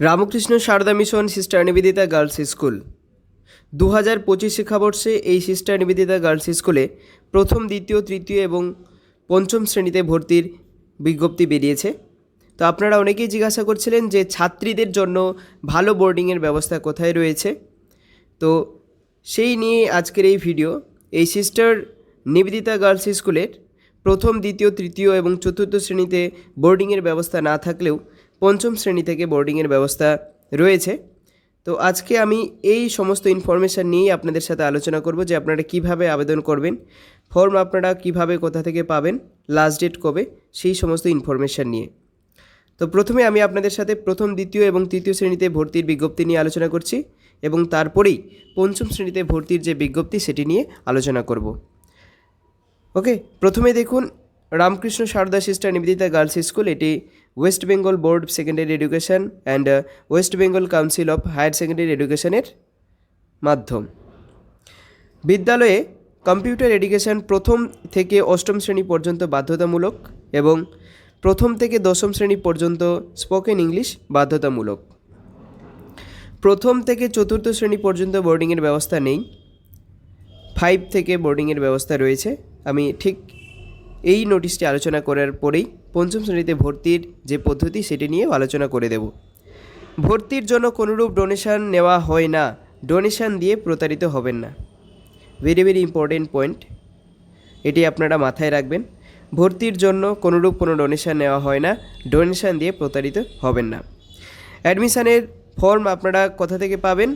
Ramakrishna Sarada mission sister Nivedita girls school দু হাজার পঁচিশ শিক্ষাবর্ষে এই সিস্টার নিবেদিতা গার্লস স্কুলে প্রথম, দ্বিতীয়, তৃতীয় এবং পঞ্চম শ্রেণীতে ভর্তির বিজ্ঞপ্তি বেরিয়েছে। তো আপনারা অনেকেই জিজ্ঞাসা করছিলেন যে ছাত্রীদের জন্য ভালো বোর্ডিংয়ের ব্যবস্থা কোথায় রয়েছে? তো সেই নিয়ে আজকের এই ভিডিও। এই সিস্টার নিবেদিতা গার্লস স্কুলের প্রথম, দ্বিতীয়, তৃতীয় এবং চতুর্থ শ্রেণীতে বোর্ডিংয়ের ব্যবস্থা না থাকলেও পঞ্চম শ্রেণি থেকে বোর্ডিংয়ের ব্যবস্থা রয়েছে। তো আজকে আমি এই সমস্ত ইনফরমেশান নিয়েই আপনাদের সাথে আলোচনা করব যে আপনারা কীভাবে আবেদন করবেন ফর্ম আপনারা কীভাবে কোথা থেকে পাবেন লাস্ট ডেট কবে, সেই সমস্ত ইনফরমেশান নিয়ে। তো প্রথমে আমি আপনাদের সাথে প্রথম, দ্বিতীয় এবং তৃতীয় শ্রেণীতে ভর্তির বিজ্ঞপ্তি নিয়ে আলোচনা করছি এবং তারপরেই পঞ্চম শ্রেণীতে ভর্তির যে বিজ্ঞপ্তি সেটি নিয়ে আলোচনা করব। ওকে, প্রথমে দেখুন, Ramakrishna Sarada sister Nivedita girls school, এটি West Bengal board secondary education and West Bengal council of higher secondary এডুকেশনের মাধ্যম। বিদ্যালয়ে কম্পিউটার এডুকেশন প্রথম থেকে অষ্টম শ্রেণি পর্যন্ত বাধ্যতামূলক এবং প্রথম থেকে দশম শ্রেণি পর্যন্ত স্পোকেন ইংলিশ বাধ্যতামূলক। প্রথম থেকে চতুর্থ শ্রেণি পর্যন্ত বোর্ডিংয়ের ব্যবস্থা নেই। ফাইভ থেকে বোর্ডিংয়ের ব্যবস্থা রয়েছে। আমি ঠিক এই নোটিশটি আলোচনা করার পরেই পঞ্চম শ্রেণীতে ভর্তির যে পদ্ধতি, সেটি নিয়ে আলোচনা করে দেব। ভর্তির জন্য কোনোরূপ ডোনেশন নেওয়া হয় না ডোনেশন দিয়ে প্রতারিত হবেন না। ভেরি ভেরি ইম্পর্টেন্ট পয়েন্ট এটি আপনারা মাথায় রাখবেন। ভর্তির জন্য কোনোরূপ কোনো ডোনেশন নেওয়া হয় না ডোনেশন দিয়ে প্রতারিত হবেন না। অ্যাডমিশানের ফর্ম আপনারা কোথা থেকে পাবেন?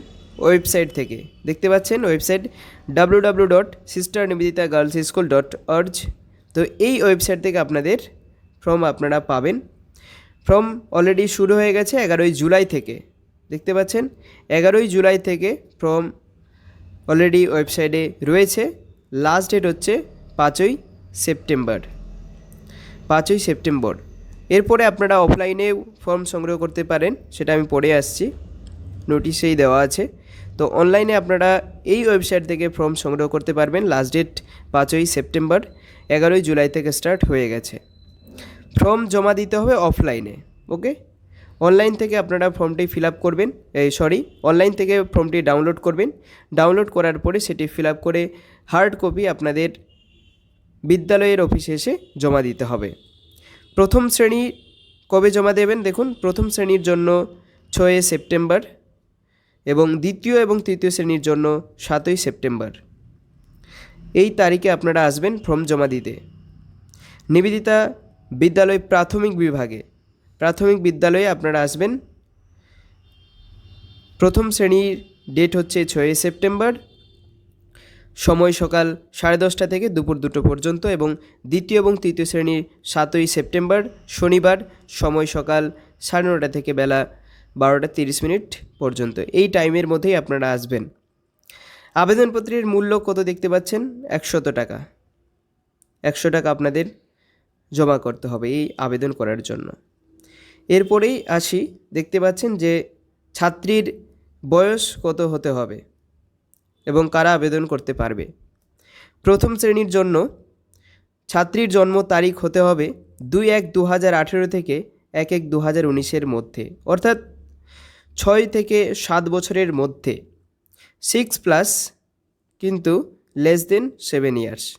ওয়েবসাইট থেকে। দেখতে পাচ্ছেন website W dot sister Nivedita girls school dot org তো এই ওয়েবসাইট থেকে আপনাদের ফর্ম আপনারা পাবেন। ফর্ম অলরেডি শুরু হয়ে গেছে এগারোই জুলাই থেকে। দেখতে পাচ্ছেন? এগারোই জুলাই থেকে ফর্ম অলরেডি ওয়েবসাইটে রয়েছে। লাস্ট ডেট হচ্ছে পাঁচই সেপ্টেম্বর। পাঁচই সেপ্টেম্বর। এরপরে আপনারা অফলাইনে ফর্ম সংগ্রহ করতে পারেন, সেটা আমি পড়ে আসছি। নোটিশেই দেওয়া আছে। তো অনলাইনে আপনারা এই ওয়েবসাইট থেকে ফর্ম সংগ্রহ করতে পারবেন। লাস্ট ডেট পাঁচই সেপ্টেম্বর। এগারোই জুলাই থেকে স্টার্ট হয়ে গেছে। ফর্ম জমা দিতে হবে অফলাইনে ওকে অনলাইন থেকে আপনারা ফর্মটি ফিল আপ করবেন, এই সরি অনলাইন থেকে ফর্মটি ডাউনলোড করবেন। ডাউনলোড করার পরে সেটি ফিল আপ করে হার্ড কপি আপনাদের বিদ্যালয়ের অফিসে এসে জমা দিতে হবে। প্রথম শ্রেণি কবে জমা দেবেন? দেখুন, প্রথম শ্রেণির জন্য ছয়ই সেপ্টেম্বর এবং দ্বিতীয় এবং তৃতীয় শ্রেণির জন্য সাতই সেপ্টেম্বর। এই তারিখে আপনারা আসবেন ফর্ম জমা দিতে। নিবেদিতা বিদ্যালয় প্রাথমিক বিভাগে। প্রাথমিক বিদ্যালয়ে আপনারা আসবেন। প্রথম শ্রেণির ডেট হচ্ছে ছয়ই সেপ্টেম্বর। সময় সকাল সাড়ে দশটা থেকে দুপুর দুটো পর্যন্ত এবং দ্বিতীয় এবং তৃতীয় শ্রেণির সাতই সেপ্টেম্বর, শনিবার, সময় সকাল সাড়ে নটা থেকে বেলা বারোটা তিরিশ মিনিট পর্যন্ত। এই টাইমের মধ্যেই আপনারা আসবেন। আবেদনপত্রের মূল্য কত দেখতে পাচ্ছেন? একশত টাকা। একশো টাকা আপনাদের জমা করতে হবে এই আবেদন করার জন্য। এরপরেই আসি, দেখতে পাচ্ছেন যে ছাত্রীর বয়স কত হতে হবে এবং কারা আবেদন করতে পারবে। প্রথম শ্রেণির জন্য ছাত্রীর জন্ম তারিখ হতে হবে দুই এক দু হাজার আঠেরো থেকে এক এক দু হাজার উনিশের মধ্যে। অর্থাৎ ছয় থেকে সাত বছরের মধ্যে। সিক্স প্লাস কিন্তু less than seven years.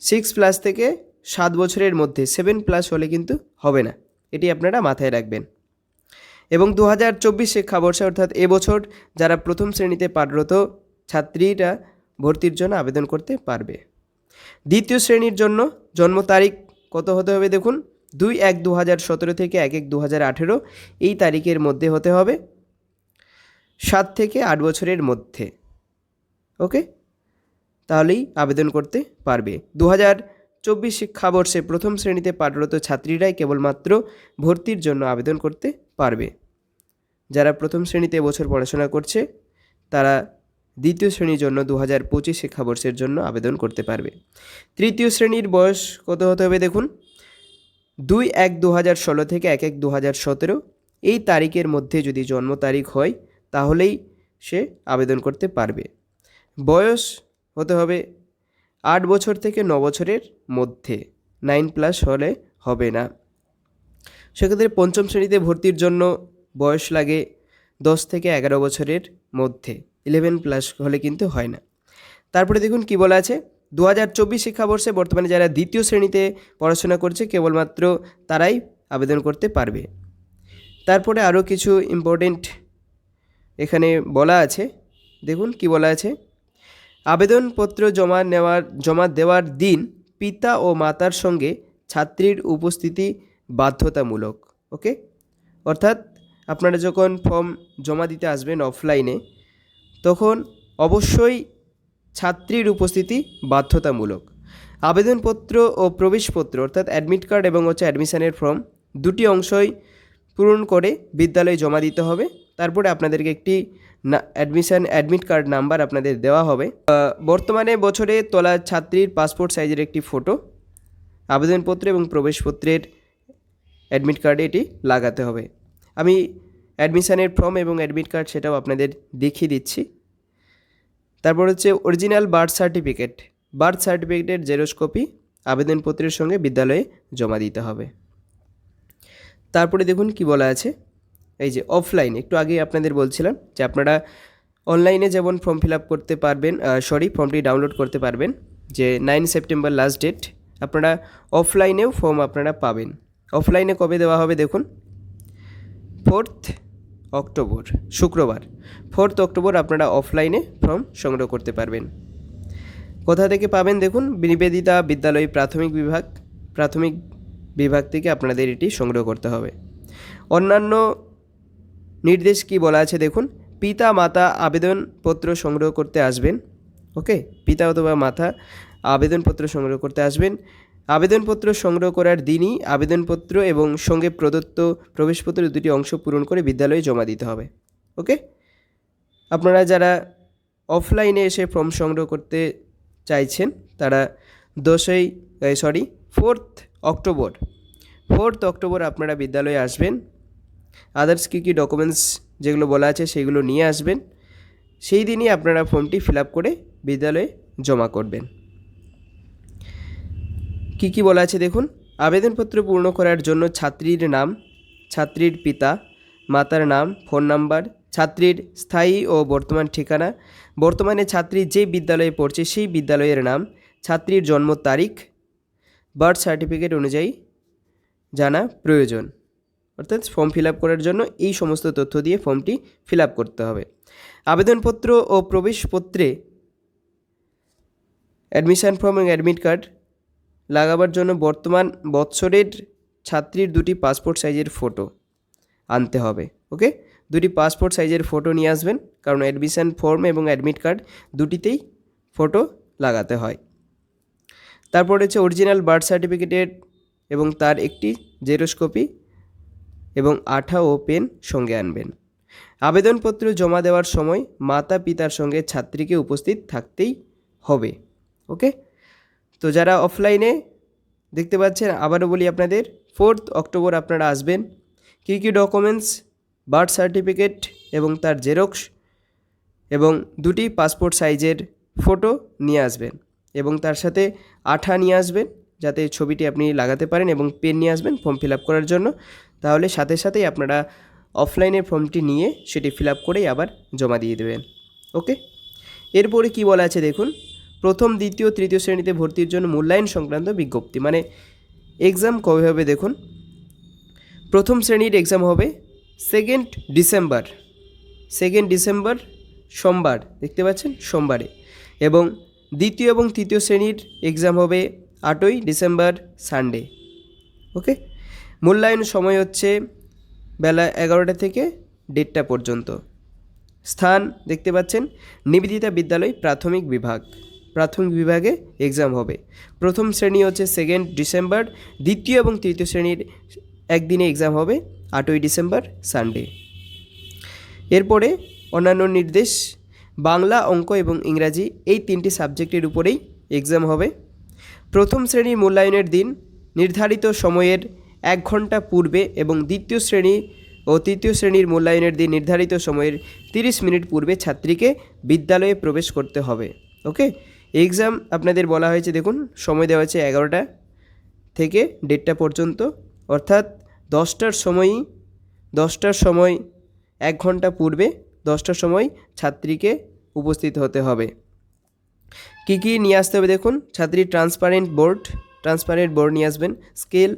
Six plus থেকে সাত বছরের মধ্যে সেভেন প্লাস হলে কিন্তু হবে না। এটি আপনারা মাথায় রাখবেন। এবং দু হাজার চব্বিশ শিক্ষাবর্ষে অর্থাৎ এবছর যারা প্রথম শ্রেণীতে পাঠরত, ছাত্রীরা ভর্তির জন্য আবেদন করতে পারবে। দ্বিতীয় শ্রেণির জন্য জন্ম তারিখ কত হতে হবে দেখুন? দুই এক দু হাজার সতেরো থেকে এক এক দু হাজার আঠেরো। এই তারিখের মধ্যে হতে হবে। সাত থেকে আট বছরের মধ্যে। ওকে? তাহলেই আবেদন করতে পারবে। দু হাজার চব্বিশ শিক্ষাবর্ষে প্রথম শ্রেণীতে পাঠরত ছাত্রীরাই কেবলমাত্র ভর্তির জন্য আবেদন করতে পারবে। যারা প্রথম শ্রেণীতে এবছর পড়াশোনা করছে, তারা দ্বিতীয় শ্রেণির জন্য দু হাজার পঁচিশ শিক্ষাবর্ষের জন্য আবেদন করতে পারবে। তৃতীয় শ্রেণির বয়স কত হতে হবে দেখুন? দুই এক দু হাজার ষোলো থেকে এক এক দু হাজার সতেরো। এই তারিখের মধ্যে যদি জন্ম তারিখ হয় তাহলেই সে আবেদন করতে পারবে। বয়স হতে হবে আট বছর থেকে ন বছরের মধ্যে। নাইন প্লাস হলে হবে না। সেক্ষেত্রে পঞ্চম শ্রেণীতে ভর্তির জন্য বয়স লাগে দশ থেকে এগারো বছরের মধ্যে। ইলেভেন প্লাস হলে কিন্তু হয় না। তারপরে দেখুন কি বলা আছে? দু হাজার চব্বিশ শিক্ষাবর্ষে বর্তমানে যারা দ্বিতীয় শ্রেণীতে পড়াশোনা করছে, কেবলমাত্র তারাই আবেদন করতে পারবে। তারপরে আরও কিছু ইম্পর্টেন্ট এখানে বলা আছে, দেখুন কি বলা আছে, আবেদনপত্র জমা নেওয়ার, জমা দেওয়ার দিন পিতা ও মাতার সঙ্গে ছাত্রীর উপস্থিতি বাধ্যতামূলক, ওকে? অর্থাৎ আপনারা যখন ফর্ম জমা দিতে আসবেন অফলাইনে, তখন অবশ্যই ছাত্রীর উপস্থিতি বাধ্যতামূলক। আবেদনপত্র ও প্রবেশপত্র, অর্থাৎ অ্যাডমিট কার্ড এবং হচ্ছে অ্যাডমিশনের ফর্ম দুটি অংশই পূরণ করে বিদ্যালয়ে জমা দিতে হবে। তারপরে আপনাদেরকে একটি না অ্যাডমিশন অ্যাডমিট কার্ড নাম্বার আপনাদের দেওয়া হবে। বর্তমানে বছরে তোলা ছাত্রীর পাসপোর্ট সাইজের একটি ফটো আবেদনপত্র এবং প্রবেশপত্রের অ্যাডমিট কার্ডে এটি লাগাতে হবে। আমি অ্যাডমিশানের ফর্ম এবং অ্যাডমিট কার্ড সেটাও আপনাদের দেখিয়ে দিচ্ছি। তারপর হচ্ছে অরিজিনাল বার্থ সার্টিফিকেট বার্থ সার্টিফিকেটের জেরক্স কপি আবেদনপত্রের সঙ্গে বিদ্যালয়ে জমা দিতে হবে। তারপরে দেখুন কি বলা আছে। এই যে অফলাইন একটু আগেই আপনাদের বলছিলাম যে আপনারা অনলাইনে যেমন ফর্ম ফিল আপ করতে পারবেন সরি ফর্মটি ডাউনলোড করতে পারবেন, যে নাইন সেপ্টেম্বর লাস্ট ডেট আপনারা অফলাইনেও ফর্ম আপনারা পাবেন। অফলাইনে কবে দেওয়া হবে দেখুন? ফোর্থ অক্টোবর শুক্রবার। ফোর্থ অক্টোবর আপনারা অফলাইনে ফর্ম সংগ্রহ করতে পারবেন। কোথা থেকে পাবেন দেখুন? নিবেদিতা বিদ্যালয় প্রাথমিক বিভাগ প্রাথমিক বিভাগ থেকে আপনাদের এটি সংগ্রহ করতে হবে। অন্যান্য নির্দেশ কি বলা আছে দেখুন, পিতা মাতা আবেদনপত্র সংগ্রহ করতে আসবেন, ওকে? পিতা অথবা মাতা আবেদনপত্র সংগ্রহ করতে আসবেন। আবেদনপত্র সংগ্রহ করার দিনই আবেদনপত্র এবং সঙ্গে প্রদত্ত প্রবেশপত্র দুটি অংশ পূরণ করে বিদ্যালয়ে জমা দিতে হবে, ওকে? আপনারা যারা অফলাইনে এসে ফর্ম সংগ্রহ করতে চাইছেন, তারা দশই sorry fourth October fourth October আপনারা বিদ্যালয়ে আসবেন। আদার্স কী কী ডকুমেন্টস যেগুলো বলা আছে সেগুলো নিয়ে আসবেন। সেই দিনই আপনারা ফর্মটি ফিল আপ করে বিদ্যালয়ে জমা করবেন। কি কি বলা আছে দেখুন। আবেদনপত্র পূর্ণ করার জন্য ছাত্রীর নাম, ছাত্রীর পিতা, মাতার নাম, ফোন নাম্বার, ছাত্রীর স্থায়ী ও বর্তমান ঠিকানা, বর্তমানে ছাত্রী যে বিদ্যালয়ে পড়ছে সেই বিদ্যালয়ের নাম, ছাত্রীর জন্ম তারিখ বার্থ সার্টিফিকেট অনুযায়ী জানা প্রয়োজন। অর্থাৎ ফর্ম ফিল আপ করার জন্য এই সমস্ত তথ্য দিয়ে ফর্মটি ফিল আপ করতে হবে। আবেদনপত্র ও প্রবেশপত্রে অ্যাডমিশন ফর্ম এবং অ্যাডমিট কার্ড লাগাবার জন্য বর্তমান বৎসরের ছাত্রীর দুটি পাসপোর্ট সাইজের ফটো আনতে হবে ওকে দুটি পাসপোর্ট সাইজের ফটো নিয়ে আসবেন, কারণ অ্যাডমিশন ফর্ম এবং অ্যাডমিট কার্ড দুটিতেই ফটো লাগাতে হয়। তারপর হচ্ছে অরিজিনাল বার্থ সার্টিফিকেটের এবং তার একটি জেরক্স কপি এবং আঠা ও পেন সঙ্গে আনবেন। আবেদনপত্র জমা দেওয়ার সময় মাতা পিতার সঙ্গে ছাত্রীকে উপস্থিত থাকতেই হবে, ওকে? তো যারা অফলাইনে দেখতে পাচ্ছেন, আবারও বলি আপনাদের, ফোর্থ অক্টোবর আপনারা আসবেন। কী কী ডকুমেন্টস, বার্থ সার্টিফিকেট এবং তার জেরক্স এবং দুটি পাসপোর্ট সাইজের ফটো নিয়ে আসবেন এবং তার সাথে আঠা নিয়ে আসবেন। যাতে ছবিটি আপনি লাগাতে পারেন এবং পেন নিয়ে আসবেন ফর্ম ফিল আপ করার জন্য। তাহলে সাথে সাথেই আপনারা অফলাইনে ফর্মটি নিয়ে সেটি ফিল আপ করেই আবার জমা দিয়ে দেবেন। ওকে? এরপরে কি বলা আছে দেখুন? প্রথম, দ্বিতীয়, তৃতীয় শ্রেণীতে ভর্তির জন্য মূল্যায়ন সংক্রান্ত বিজ্ঞপ্তি। মানে এক্সাম কবে হবে দেখুন? প্রথম শ্রেণির এক্সাম হবে সেকেন্ড ডিসেম্বর সেকেন্ড ডিসেম্বর সোমবার, দেখতে পাচ্ছেন? সোমবারে। এবং দ্বিতীয় এবং তৃতীয় শ্রেণির এক্সাম হবে আটই ডিসেম্বর সানডে, ওকে? মূল্যায়ন সময় হচ্ছে বেলা এগারোটা থেকে দেড়টা পর্যন্ত। স্থান দেখতে পাচ্ছেন, নিবেদিতা বিদ্যালয় প্রাথমিক বিভাগ। প্রাথমিক বিভাগে এক্সাম হবে। প্রথম শ্রেণি হচ্ছে সেকেন্ড ডিসেম্বর, দ্বিতীয় এবং তৃতীয় শ্রেণির একদিনে এক্সাম হবে আটই ডিসেম্বর সানডে। এরপরে অন্যান্য নির্দেশ, বাংলা, অঙ্ক এবং ইংরাজি এই তিনটি সাবজেক্টের উপরেই এক্সাম হবে। প্রথম শ্রেণির মূল্যায়নের দিন নির্ধারিত সময়ের এক ঘণ্টা পূর্বে এবং দ্বিতীয় শ্রেণি ও তৃতীয় শ্রেণির মূল্যায়নের দিন নির্ধারিত সময়ের তিরিশ মিনিট পূর্বে ছাত্রীকে বিদ্যালয়ে প্রবেশ করতে হবে। ওকে? এক্সাম আপনাদের বলা হয়েছে, দেখুন, সময় দেওয়া হয়েছে এগারোটা থেকে দেড়টা পর্যন্ত। অর্থাৎ দশটার সময়ই, দশটার সময় এক ঘণ্টা পূর্বে দশটার সময় ছাত্রীকে উপস্থিত হতে হবে। কী কী নিয়ে আসতে হবে দেখুন? ছাত্রীর ট্রান্সপারেন্ট বোর্ড ট্রান্সপারেন্ট বোর্ড নিয়ে আসবেন। স্কেল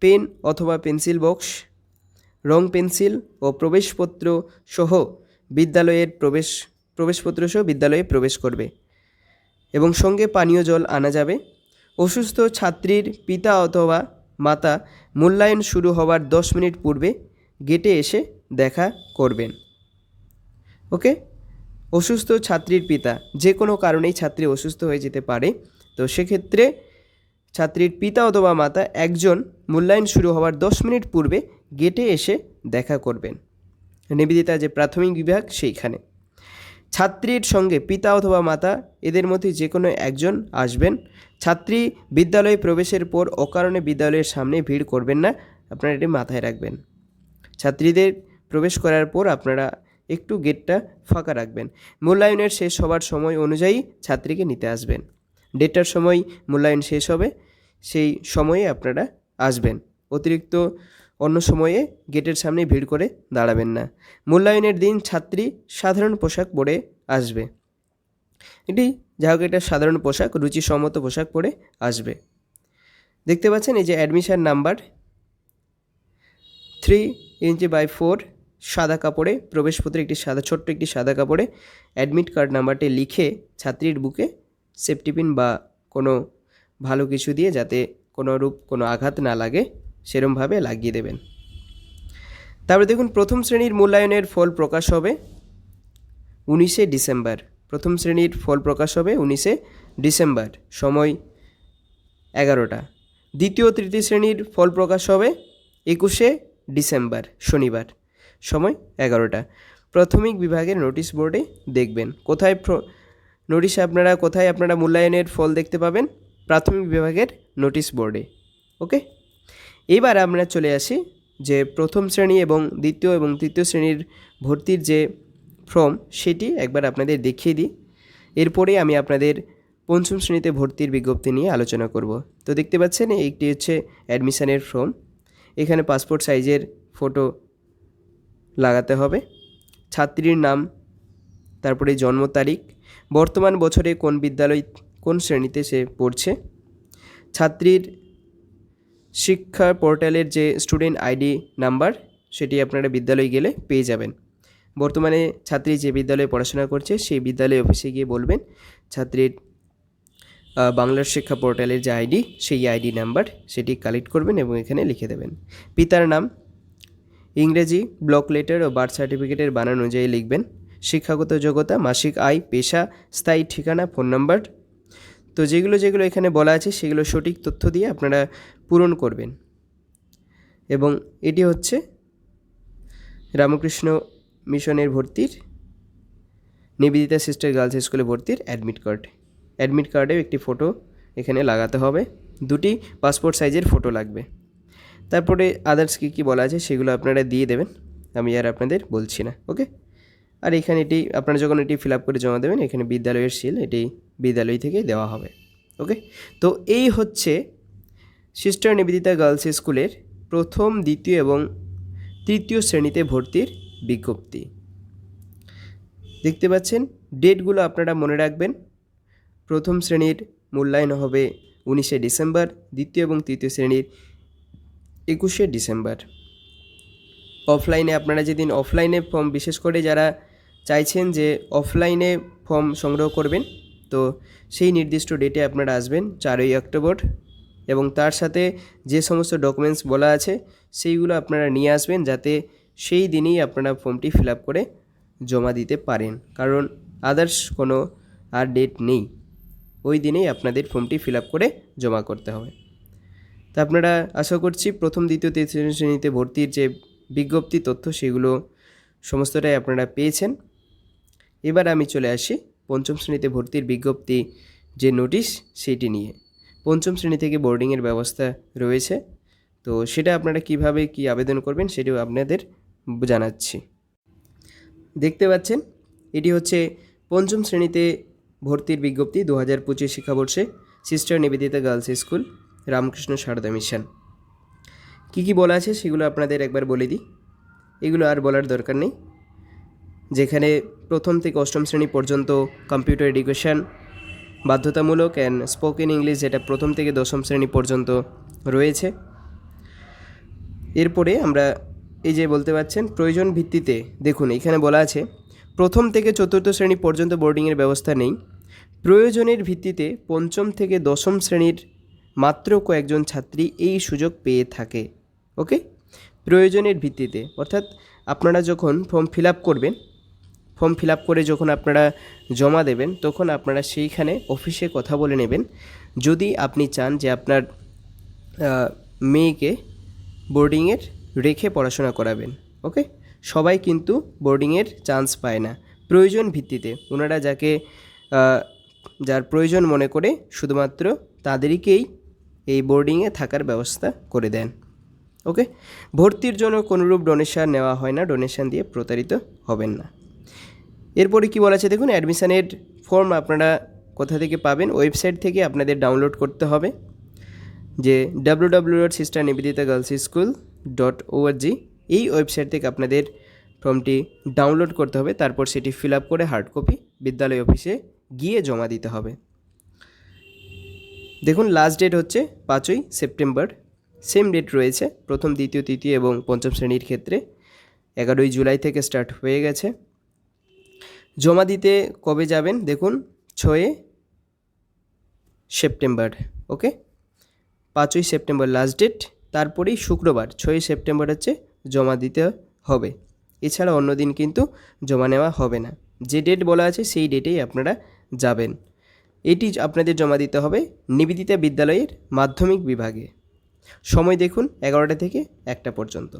পেন অথবা পেন্সিল বক্স রং পেন্সিল ও প্রবেশপত্র সহ বিদ্যালয়ের প্রবেশ, প্রবেশপত্র সহ বিদ্যালয়ে প্রবেশ করবে। এবং সঙ্গে পানীয় জল আনা যাবে। অসুস্থ ছাত্রীর পিতা অথবা মাতা মূল্যায়ন শুরু হওয়ার দশ মিনিট পূর্বে গেটে এসে দেখা করবেন। ওকে? অসুস্থ ছাত্রীর পিতা, যে কোনো কারণেই ছাত্রী অসুস্থ হয়ে যেতে পারে। তো সেক্ষেত্রে ছাত্রীর পিতা অথবা মাতা একজন মূল্যায়ন শুরু হওয়ার দশ মিনিট পূর্বে গেটে এসে দেখা করবেন। নিবেদিতা যে প্রাথমিক বিভাগ, সেইখানে। ছাত্রীর সঙ্গে পিতা অথবা মাতা, এদের মধ্যে যে কোনো একজন আসবেন। ছাত্রী বিদ্যালয়ে প্রবেশের পর অকারণে বিদ্যালয়ের সামনে ভিড় করবেন না, আপনারা এটি মাথায় রাখবেন। ছাত্রীদের প্রবেশ করার পর আপনারা একটু গেটটা ফাঁকা রাখবেন। মূল্যায়নের শেষ হওয়ার সময় অনুযায়ী ছাত্রীকে নিতে আসবেন। ডেটটার সময় মূল্যায়ন শেষ হবে, সেই সময়ে আপনারা আসবেন। অতিরিক্ত অন্য সময়ে গেটের সামনে ভিড় করে দাঁড়াবেন না। মূল্যায়নের দিন ছাত্রী সাধারণ পোশাক পরে আসবে। এটি যা হোক এটা সাধারণ পোশাক, রুচিসম্মত পোশাক পরে আসবে। দেখতে পাচ্ছেন এই যে admission number three inch by four সাদা কাপড়ে, প্রবেশপত্রে একটি সাদা, ছোট্ট একটি সাদা কাপড়ে অ্যাডমিট কার্ড নাম্বারটি লিখে ছাত্রীর বুকে সেফটি পিন বা কোনো ভালো কিছু দিয়ে যাতে কোনো রূপ, কোনো আঘাত না লাগে, সেরমভাবে লাগিয়ে দেবেন। তারপরে দেখুন, প্রথম শ্রেণির মূল্যায়নের ফল প্রকাশ হবে উনিশে ডিসেম্বর। প্রথম শ্রেণির ফল প্রকাশ হবে উনিশে ডিসেম্বর, সময় এগারোটা। দ্বিতীয়, তৃতীয় শ্রেণির ফল প্রকাশ হবে একুশে ডিসেম্বর, শনিবার। সময় এগারোটা। প্রাথমিক বিভাগের নোটিশ বোর্ডে দেখবেন। কোথায় নোটিশে আপনারা, কোথায় আপনারা মূল্যায়নের ফল দেখতে পাবেন? প্রাথমিক বিভাগের নোটিশ বোর্ডে। ওকে? এবার আমরা চলে আসি যে প্রথম শ্রেণি এবং দ্বিতীয় এবং তৃতীয় শ্রেণির ভর্তির যে ফর্ম, সেটি একবার আপনাদের দেখিয়ে দিই। এরপরে আমি আপনাদের পঞ্চম শ্রেণীতে ভর্তির বিজ্ঞপ্তি নিয়ে আলোচনা করব। তো দেখতে পাচ্ছেন একটি হচ্ছে অ্যাডমিশনের ফর্ম। এখানে পাসপোর্ট সাইজের ফটো লাগাতে হবে। ছাত্রীর নাম, তারপরে জন্ম তারিখ, বর্তমান বছরে কোন বিদ্যালয়, কোন শ্রেণীতে সে পড়ছে। ছাত্রীর শিক্ষা পোর্টালের যে স্টুডেন্ট আইডি নাম্বার, সেটি আপনারা বিদ্যালয়ে গেলে পেয়ে যাবেন। বর্তমানে ছাত্রী যে বিদ্যালয়ে পড়াশোনা করছে, সেই বিদ্যালয় অফিসে গিয়ে বলবেন, ছাত্রীর বাংলার শিক্ষা পোর্টালের যে আইডি, সেই আইডি নাম্বার, সেটি কালেক্ট করবেন এবং এখানে লিখে দেবেন। পিতার নাম ইংরেজি, ব্লক লেটার ও বার্থ সার্টিফিকেটের বানান অনুযায়ী লিখবেন। শিক্ষাগত যোগ্যতা, মাসিক আয়, পেশা, স্থায়ী ঠিকানা, ফোন নাম্বার। তো যেগুলো যেগুলো এখানে বলা আছে, সেগুলো সঠিক তথ্য দিয়ে আপনারা পূরণ করবেন। এবং এটি হচ্ছে রামকৃষ্ণ মিশনের ভর্তির, নিবেদিতা সিস্টার গার্লস স্কুলে ভর্তির অ্যাডমিট কার্ড। অ্যাডমিট কার্ডেও একটি ফটো এখানে লাগাতে হবে। দুটি পাসপোর্ট সাইজের ফটো লাগবে। তারপরে আদার্স কী কী বলা আছে সেগুলো আপনারা দিয়ে দেবেন। আমি আর আপনাদের বলছি না ওকে আর এখানে এটি, আপনারা যখন এটি ফিল আপ করে জমা দেবেন, এখানে বিদ্যালয়ের সিল এটি বিদ্যালয় থেকে দেওয়া হবে ওকে তো এই হচ্ছে সিস্টার নিবেদিতা গার্লস স্কুলের প্রথম, দ্বিতীয় এবং তৃতীয় শ্রেণীতে ভর্তির বিজ্ঞপ্তি। দেখতে পাচ্ছেন, ডেটগুলো আপনারা মনে রাখবেন। প্রথম শ্রেণির মূল্যায়ন হবে উনিশে ডিসেম্বর, দ্বিতীয় এবং তৃতীয় শ্রেণির একুশে ডিসেম্বর। অফলাইনে আপনারা যেদিন অফলাইনে ফর্ম বিশেষ করে যারা চাইছেন যে অফলাইনে ফর্ম সংগ্রহ করবেন, তো সেই নির্দিষ্ট ডেটে আপনারা আসবেন, চারই অক্টোবর। এবং তার সাথে যে সমস্ত ডকুমেন্টস বলা আছে, সেইগুলো আপনারা নিয়ে আসবেন, যাতে সেই দিনই আপনারা ফর্মটি ফিল আপ করে জমা দিতে পারেন। কারণ আদার্স কোনো আর ডেট নেই। ওই দিনেই আপনাদের ফর্মটি ফিল আপ করে জমা করতে হবে। তা আপনারা আশা করছি প্রথম, দ্বিতীয়, তৃতীয় শ্রেণীতে ভর্তির যে বিজ্ঞপ্তি, তথ্য সেগুলো সমস্তটাই আপনারা পেয়েছেন। এবার আমি চলে আসি পঞ্চম শ্রেণীতে ভর্তির বিজ্ঞপ্তি যে নোটিশ সেটি নিয়ে। পঞ্চম শ্রেণি থেকে বোর্ডিংয়ের ব্যবস্থা রয়েছে। তো সেটা আপনারা কীভাবে কি আবেদন করবেন সেটিও আপনাদের জানাচ্ছি। দেখতে পাচ্ছেন, এটি হচ্ছে পঞ্চম শ্রেণীতে ভর্তির বিজ্ঞপ্তি দু হাজার পঁচিশ শিক্ষাবর্ষে sister Nivedita girls school. Ramakrishna Sarada mission. কী কী বলা আছে সেগুলো আপনাদের একবার বলে দিই। এগুলো আর বলার দরকার নেই। যেখানে প্রথম থেকে অষ্টম শ্রেণি পর্যন্ত কম্পিউটার এডুকেশন বাধ্যতামূলক অ্যান্ড স্পোকেন ইংলিশ যেটা প্রথম থেকে দশম শ্রেণি পর্যন্ত রয়েছে। এরপরে আমরা এই যে বলতে পারছেন প্রয়োজন ভিত্তিতে দেখুন এখানে বলা আছে, প্রথম থেকে চতুর্থ শ্রেণি পর্যন্ত বোর্ডিংয়ের ব্যবস্থা নেই। প্রয়োজনের ভিত্তিতে পঞ্চম থেকে দশম শ্রেণির মাত্র কয়েকজন ছাত্রী এই সুযোগ পেয়ে থাকে ওকে প্রয়োজনের ভিত্তিতে। অর্থাৎ আপনারা যখন ফর্ম ফিল আপ করবেন ফর্ম ফিল আপ করে যখন আপনারা জমা দেবেন, তখন আপনারা সেইখানে অফিসে কথা বলে নেবেন। যদি আপনি চান যে আপনার মেয়েকে বোর্ডিংয়ের রেখে পড়াশোনা করাবেন ওকে সবাই কিন্তু বোর্ডিংয়ের চান্স পায় না। প্রয়োজন ভিত্তিতে। ওনারা যাকে যার প্রয়োজন মনে করে, শুধুমাত্র তাদেরকেই এই বোর্ডিংয়ে থাকার ব্যবস্থা করে দেন। ওকে ভর্তির জন্য কোনোরূপ ডোনেশন নেওয়া হয় না ডোনেশন দিয়ে প্রতারিত হবেন না। এরপরে কি বলা আছে দেখুন অ্যাডমিশানের ফর্ম আপনারা কোথা থেকে পাবেন? ওয়েবসাইট থেকে আপনাদের ডাউনলোড করতে হবে। যে W W dot sister Nivedita girls school dot ORG এই ওয়েবসাইট থেকে আপনাদের ফর্মটি ডাউনলোড করতে হবে। তারপর সেটি ফিল আপ করে হার্ড কপি বিদ্যালয় অফিসে গিয়ে জমা দিতে হবে। দেখুন লাস্ট ডেট হচ্ছে পাঁচই সেপ্টেম্বর। সেম ডেট রয়েছে, প্রথম, দ্বিতীয়, তৃতীয় এবং পঞ্চম শ্রেণির ক্ষেত্রে। এগারোই জুলাই থেকে স্টার্ট হয়ে গেছে। জমা দিতে কবে যাবেন? দেখুন, ছয়ে সেপ্টেম্বর, ওকে? পাঁচই সেপ্টেম্বর লাস্ট ডেট তারপরেই শুক্রবার ছয়ই সেপ্টেম্বর হচ্ছে জমা দিতে হবে। এছাড়া অন্য দিন কিন্তু জমা নেওয়া হবে না। যে ডেট বলা আছে, সেই ডেটেই আপনারা যাবেন। এটি আপনাদের জমা দিতে হবে নিবেদিতা বিদ্যালয়ের মাধ্যমিক বিভাগে। সময় দেখুন এগারোটা থেকে একটা পর্যন্ত।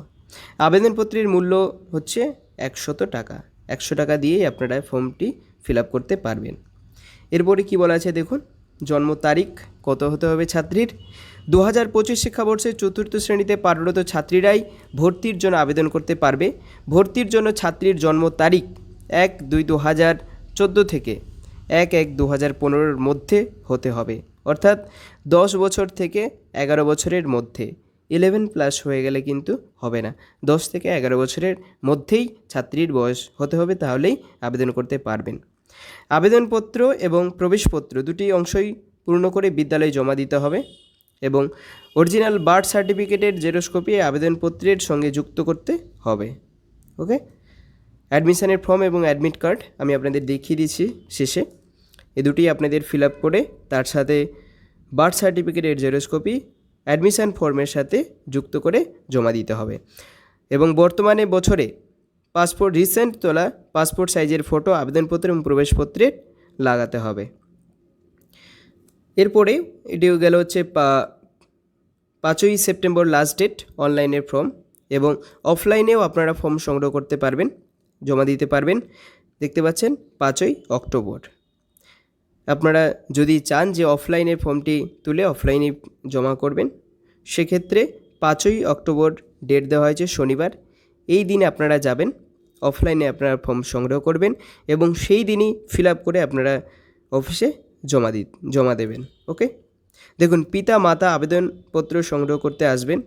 আবেদনপত্রের মূল্য হচ্ছে একশত টাকা। একশো টাকা দিয়েই আপনারা ফর্মটি ফিল আপ করতে পারবেন। এরপরে কি বলা আছে দেখুন? জন্ম তারিখ, কত হতে হবে ছাত্রীর? দু হাজার পঁচিশ শিক্ষাবর্ষের চতুর্থ শ্রেণীতে পাঠরত ছাত্রীরাই ভর্তির জন্য আবেদন করতে পারবে। ভর্তির জন্য ছাত্রীর জন্ম তারিখ এক দুই দু হাজার চোদ্দ থেকে এক এক দু হাজার পনেরোর মধ্যে হতে হবে। অর্থাৎ দশ বছর থেকে এগারো বছরের মধ্যে। ইলেভেন প্লাস হয়ে গেলে কিন্তু হবে না। দশ থেকে এগারো বছরের মধ্যেই ছাত্রীর বয়স হতে হবে, তাহলেই আবেদন করতে পারবেন। আবেদনপত্র এবং প্রবেশপত্র দুটি অংশই পূর্ণ করে বিদ্যালয়ে জমা দিতে হবে এবং অরিজিনাল বার্থ সার্টিফিকেটের জেরক্স কপি আবেদনপত্রের সঙ্গে যুক্ত করতে হবে। ওকে? অ্যাডমিশনের ফর্ম এবং অ্যাডমিট কার্ড আমি আপনাদের দেখিয়ে দিচ্ছি শেষে। এ দুটি আপনাদের ফিল আপ করে তার সাথে বার্থ সার্টিফিকেটের জেরক্স কপি অ্যাডমিশন ফর্মের সাথে যুক্ত করে জমা দিতে হবে। এবং বর্তমানে বছরে পাসপোর্ট রিসেন্ট তোলা পাসপোর্ট সাইজের ফটো আবেদনপত্র এবং প্রবেশপত্রে লাগাতে হবে। এরপরে এটিও গেল হচ্ছে পাঁচই সেপ্টেম্বর লাস্ট ডেট অনলাইনের ফর্ম এবং অফলাইনেও আপনারা ফর্ম সংগ্রহ করতে পারবেন, জমা দিতে পারবেন। দেখতে পাচ্ছেন পাঁচই অক্টোবর। আপনারা যদি চান যে অফলাইনে ফর্মটি তুলে অফলাইনে জমা করবেন, সেক্ষেত্রে পাঁচই অক্টোবর ডেট দেওয়া হয়েছে শনিবার। এই দিনে আপনারা যাবেন অফলাইনে আপনারা ফর্ম সংগ্রহ করবেন এবং সেই দিনই ফিল আপ করে আপনারা অফিসে জমা দি, জমা দেবেন ওকে দেখুন পিতা মাতা আবেদনপত্র সংগ্রহ করতে আসবেন।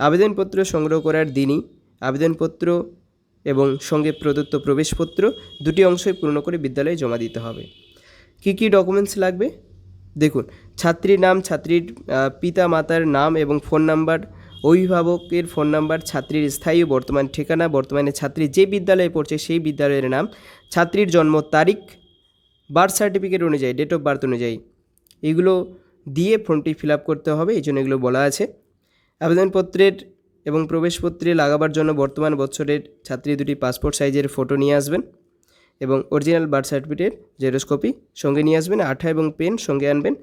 আবেদনপত্র সংগ্রহ করার দিনই আবেদনপত্র এবং সঙ্গে প্রদত্ত প্রবেশপত্র দুটি অংশই পূর্ণ করে বিদ্যালয়ে জমা দিতে হবে। কী কী ডকুমেন্টস লাগবে? দেখুন, ছাত্রীর নাম, ছাত্রীর পিতা, মাতার নাম এবং ফোন নাম্বার অভিভাবকের ফোন নাম্বার ছাত্রীর স্থায়ী বর্তমান ঠিকানা, বর্তমানে ছাত্রী যে বিদ্যালয়ে পড়ছে সেই বিদ্যালয়ের নাম, ছাত্রীর জন্ম তারিখ বার্থ সার্টিফিকেট অনুযায়ী ডেট অফ বার্থ অনুযায়ী। এগুলো দিয়ে ফর্মটি ফিল আপ করতে হবে, এই জন্য এগুলো বলা আছে। আবেদনপত্রের এবং প্রবেশপত্রে লাগাবার জন্য বর্তমান বছরের ছাত্রী দুটি পাসপোর্ট সাইজের ফটো নিয়ে আসবেন। এবং original birth certificate xerox copy সঙ্গে নিয়ে আসবেন, আঠা এবং পেন সঙ্গে আনবেন,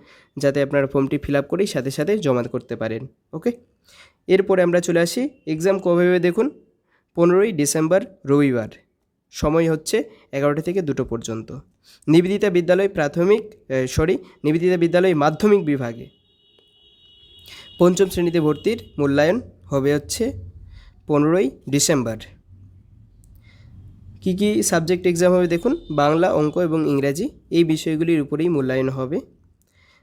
যাতে আপনারা ফর্মটি ফিল আপ করেই সাথে সাথে জমা করতে পারেন ওকে এরপরে আমরা চলে আসি এক্সাম কবে হবে দেখুন? পনেরোই ডিসেম্বর, রবিবার। সময় হচ্ছে এগারোটা থেকে দুটো পর্যন্ত। নিবেদিতা বিদ্যালয় প্রাথমিক সরি নিবেদিতা বিদ্যালয় মাধ্যমিক বিভাগে। পঞ্চম শ্রেণীতে ভর্তির মূল্যায়ন হবে হচ্ছে পনেরোই ডিসেম্বর। কী কী সাবজেক্ট এক্সাম হবে দেখুন? বাংলা, অঙ্ক এবং ইংরাজি। এই বিষয়গুলির উপরেই মূল্যায়ন হবে।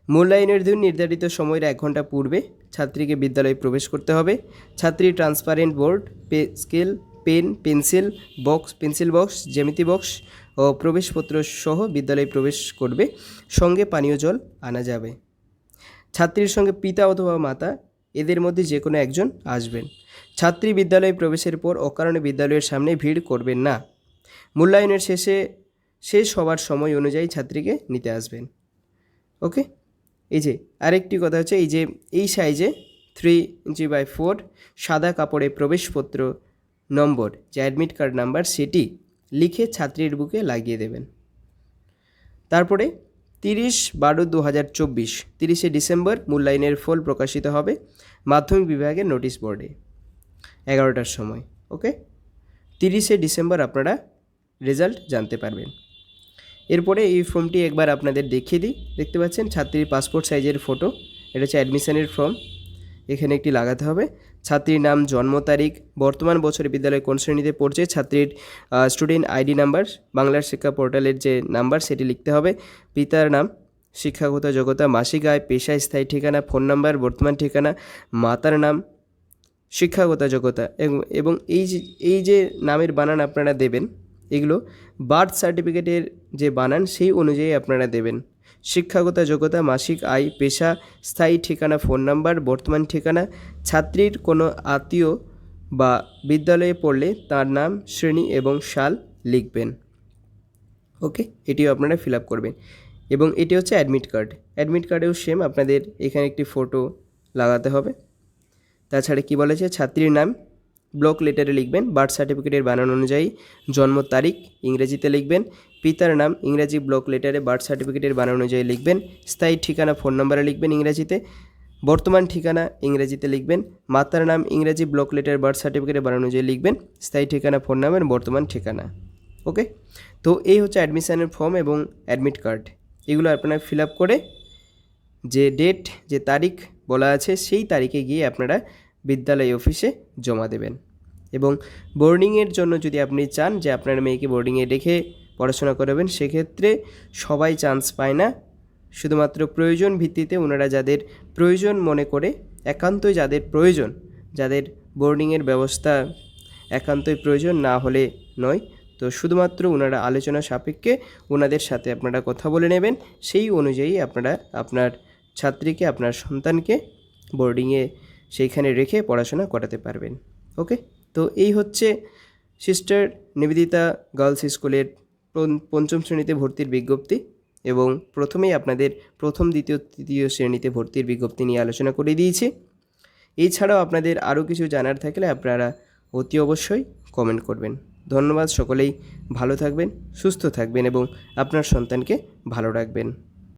মূল্যায়নের দিন নির্ধারিত সময়ের এক ঘণ্টা পূর্বে ছাত্রীকে বিদ্যালয়ে প্রবেশ করতে হবে। ছাত্রী transparent board pay scale pen pencil box pencil box জ্যামিতি বক্স ও প্রবেশপত্র সহ বিদ্যালয়ে প্রবেশ করবে। সঙ্গে পানীয় জল আনা যাবে। ছাত্রীর সঙ্গে পিতা অথবা মাতা, এদের মধ্যে যে কোনো একজন আসবেন। ছাত্রী বিদ্যালয়ে প্রবেশের পর অকারণে বিদ্যালয়ের সামনে ভিড় করবেন না। মূল্যায়নের শেষে শেষ হওয়ার সময় অনুযায়ী ছাত্রীকে নিতে আসবেন। ওকে? এই যে আরেকটি কথা হচ্ছে এই যে এই সাইজে থ্রি ইঞ্চি বাই ফোর সাদা কাপড়ে প্রবেশপত্র নম্বর যে অ্যাডমিট কার্ড নাম্বার সেটি লিখে ছাত্রীর বুকে লাগিয়ে দেবেন। তারপরে তিরিশ বারো দু হাজার চব্বিশ, তিরিশে ডিসেম্বর মূল্যায়নের ফল প্রকাশিত হবে মাধ্যমিক বিভাগের নোটিশ বোর্ডে এগারোটার সময়। ওকে? তিরিশে ডিসেম্বর আপনারা রেজাল্ট জানতে পারবেন। এরপরে এই ফর্মটি একবার আপনাদের দেখিয়ে দিই। দেখতে পাচ্ছেন, ছাত্রীর পাসপোর্ট সাইজের ফটো। এটা হচ্ছে অ্যাডমিশনের ফর্ম। এখানে একটি লাগাতে হবে। ছাত্রীর নাম, জন্ম তারিখ, বর্তমান বছরে বিদ্যালয়ে কোন শ্রেণীতে পড়ছে, ছাত্রীর স্টুডেন্ট আইডি নাম্বার বাংলার শিক্ষা পোর্টালের যে নাম্বার সেটি লিখতে হবে। পিতার নাম, শিক্ষাগত যোগ্যতা, মাসিক আয়, পেশা, স্থায়ী ঠিকানা ফোন নাম্বার বর্তমান ঠিকানা, মাতার নাম, শিক্ষাগত যোগ্যতা এবং- এই যে এই যে নামের বানান আপনারা দেবেন এগুলো বার্থ সার্টিফিকেটের যে বানান, সেই অনুযায়ী আপনারা দেবেন। শিক্ষাগত যোগ্যতা, মাসিক আয়, পেশা, স্থায়ী ঠিকানা, ফোন নাম্বার, বর্তমান ঠিকানা, ছাত্রীর কোনো আত্মীয় বা বিদ্যালয়ে পড়লে তার নাম, শ্রেণি এবং সাল লিখবেন। ওকে, এটিও আপনারা ফিল আপ করবেন। এবং এটি হচ্ছে অ্যাডমিট কার্ড। অ্যাডমিট কার্ডেও সেম আপনাদের এখানে একটি ফটো লাগাতে হবে। তাছাড়া কি বলেছে? ছাত্রীর নাম ব্লক লেটারে লিখবেন, বার্থ সার্টিফিকেটের বানান অনুযায়ী জন্ম তারিখ ইংরেজিতে লিখবেন, পিতার নাম ইংরেজি ব্লক লেটারে বার্থ সার্টিফিকেটের বানান অনুযায়ী লিখবেন, স্থায়ী ঠিকানা ফোন নম্বরে লিখবেন ইংরেজিতে, বর্তমান ঠিকানা ইংরেজিতে লিখবেন, মাতার নাম ইংরেজি ব্লক লেটার বার্থ সার্টিফিকেটের বানান অনুযায়ী লিখবেন, স্থায়ী ঠিকানা ফোন নাম্বার বর্তমান ঠিকানা। ওকে? তো এই হচ্ছে অ্যাডমিশানের ফর্ম এবং অ্যাডমিট কার্ড। এগুলো আপনারা ফিল আপ করে যে ডেট, যে তারিখ বলা আছে, সেই তারিখে গিয়ে আপনারা বিদ্যালয় অফিসে জমা দেবেন। এবং বোর্ডিংয়ের জন্য যদি আপনি চান যে আপনার মেয়েকে বোর্ডিংয়ে রেখে পড়াশোনা করাবেন, সেক্ষেত্রে সবাই চান্স পায় না। শুধুমাত্র প্রয়োজন ভিত্তিতে ওনারা যাদের প্রয়োজন মনে করে, একান্তই যাদের প্রয়োজন, যাদের বোর্ডিংয়ের ব্যবস্থা একান্তই প্রয়োজন না হলে নয়। তো শুধুমাত্র ওনারা আলোচনা সাপেক্ষে ওনাদের সাথে আপনারা কথা বলে নেবেন, সেই অনুযায়ী আপনারা আপনার ছাত্রীকে, আপনার সন্তানকে বোর্ডিংয়ে সেইখানে রেখে পড়াশোনা করাতে পারবেন। ওকে? তো এই হচ্ছে সিস্টার নিবেদিতা গার্লস স্কুলের পঞ্চম শ্রেণীতে ভর্তির বিজ্ঞপ্তি এবং প্রথমেই আপনাদের প্রথম, দ্বিতীয়, তৃতীয় শ্রেণীতে ভর্তির বিজ্ঞপ্তি নিয়ে আলোচনা করে দিয়েছি। এছাড়াও আপনাদের আরও কিছু জানার থাকলে আপনারা অতি অবশ্যই কমেন্ট করবেন। ধন্যবাদ, সকলেই ভালো থাকবেন, সুস্থ থাকবেন এবং আপনার সন্তানকে ভালো রাখবেন।